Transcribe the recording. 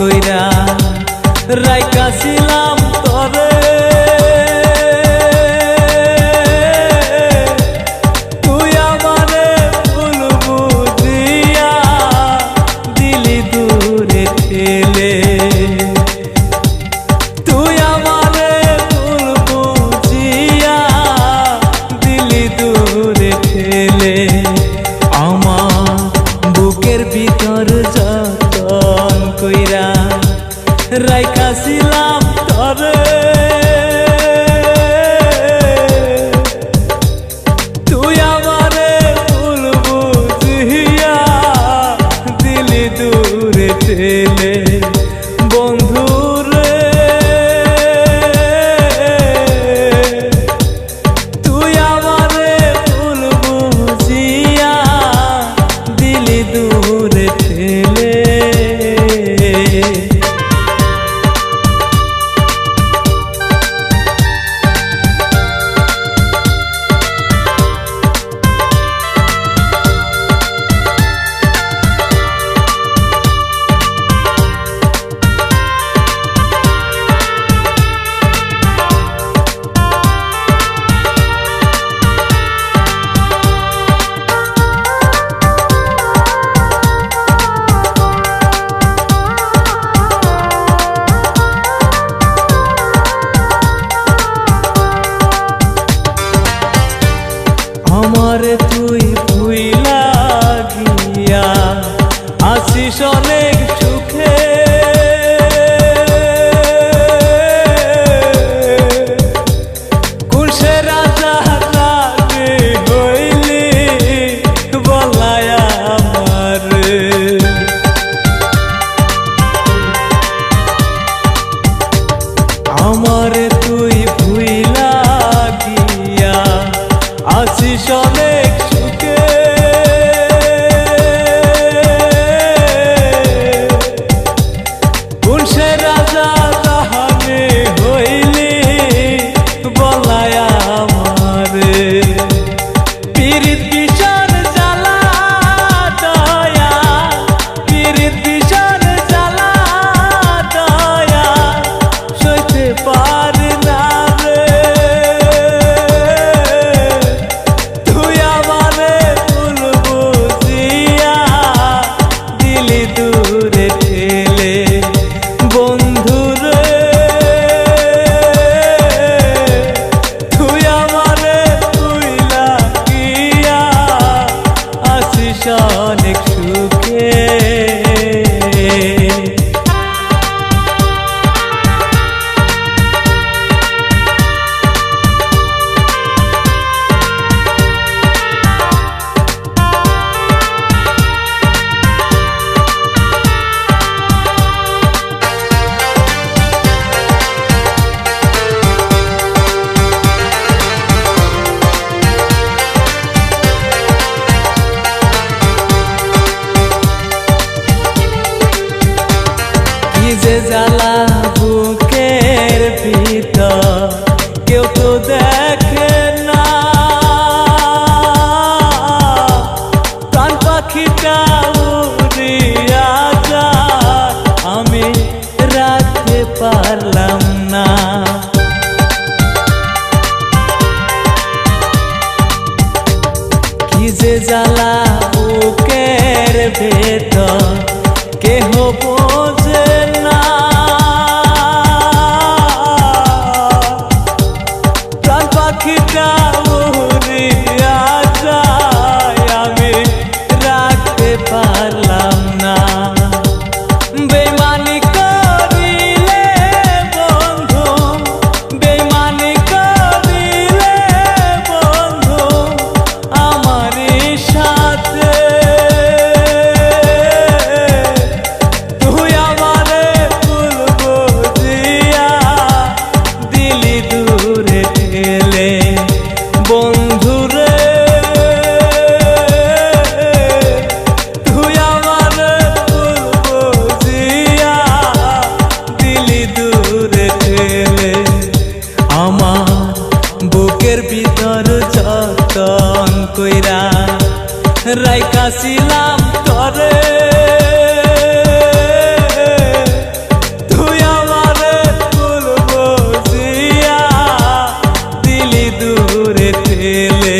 কইরা রাইকাছিলাম তবে। তুই আমারে ভুল বুঝিয়া দিলি দূরে ঠেলে। 저는 பிரித்து জ্বালা বুকের ভিতর, কেউ তো দেখে না। প্রাণ পাখিটা উড়িয়া যায়, আমি রাখতে পারলাম না। কি জ্বালা বুকের ভেতর, কেহ রাইকাছিলাম তরে। তুই আমারে ভুল বুঝিয়া দিলি দূরে তেলে